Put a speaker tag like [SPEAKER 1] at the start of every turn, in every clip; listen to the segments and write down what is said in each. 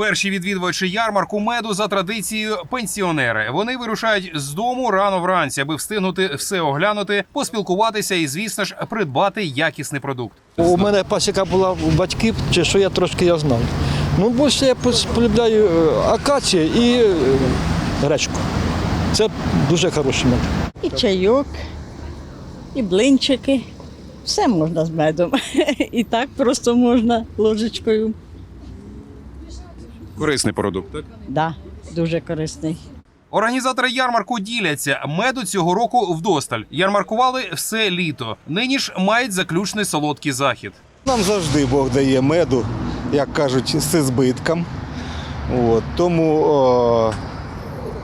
[SPEAKER 1] Перші відвідувачі ярмарку меду за традицією пенсіонери. Вони вирушають з дому рано вранці, аби встигнути все оглянути, поспілкуватися і, звісно ж, придбати якісний продукт.
[SPEAKER 2] У мене пасіка була у батьків, чи що я трошки я знав. Ну, більше я полюбляю е, акацію і е, гречку. Це дуже хороший мед.
[SPEAKER 3] І чайок, і блинчики. Все можна з медом. І так просто можна ложечкою.
[SPEAKER 1] Корисний продукт. Так?
[SPEAKER 3] Да, дуже корисний.
[SPEAKER 1] Організатори ярмарку діляться. Меду цього року вдосталь. Ярмаркували все літо. Нині ж мають заключний солодкий захід.
[SPEAKER 4] Нам завжди Бог дає меду, як кажуть, з збитком. От, тому о,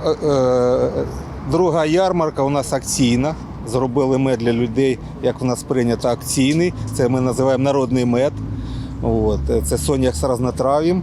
[SPEAKER 4] е, е, друга ярмарка у нас акційна. Зробили мед для людей, як у нас прийнято акційний. Це ми називаємо народний мед. От, це сонях з разнотрав'ям.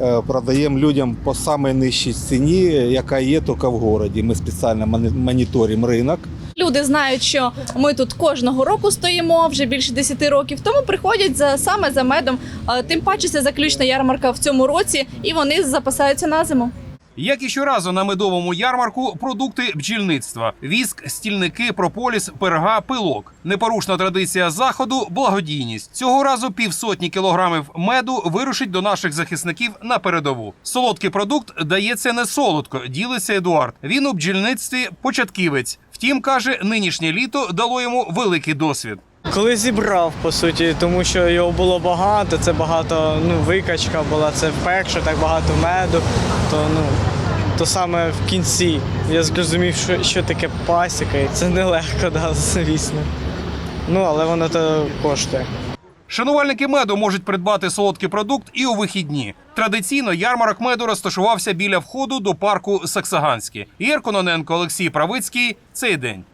[SPEAKER 4] Е, Продаємо людям по самій нижчій ціні, яка є тільки в місті. Ми спеціально моніторимо ринок.
[SPEAKER 5] Люди знають, що ми тут кожного року стоїмо вже більше 10 років, тому приходять за саме за медом. Е, Тим паче це заключна ярмарка в цьому році, і вони запасаються на зиму.
[SPEAKER 1] Як і щоразу на медовому ярмарку, продукти бджільництва: віск, стільники, прополіс, перга, пилок. Непорушна традиція заходу благодійність. Цього разу півсотні кілограмів меду вирушить до наших захисників на передову. Солодкий продукт дається не солодко, ділиться Едуард. Він у бджільництві початківець. Втім, каже, нинішнє літо дало йому великий досвід.
[SPEAKER 6] Коли зібрав, по суті, тому що його було багато, це багато, ну, викачка була, це вперше так багато меду, то ну. То саме в кінці я зрозумів, що, що таке пасіка, і це нелегко, да, звісно. Ну, але воно то коштує.
[SPEAKER 1] Шанувальники меду можуть придбати солодкий продукт і у вихідні. Традиційно ярмарок меду розташувався біля входу до парку Саксаганський. Ігор Кононенко, Олексій Правицький. Цей день.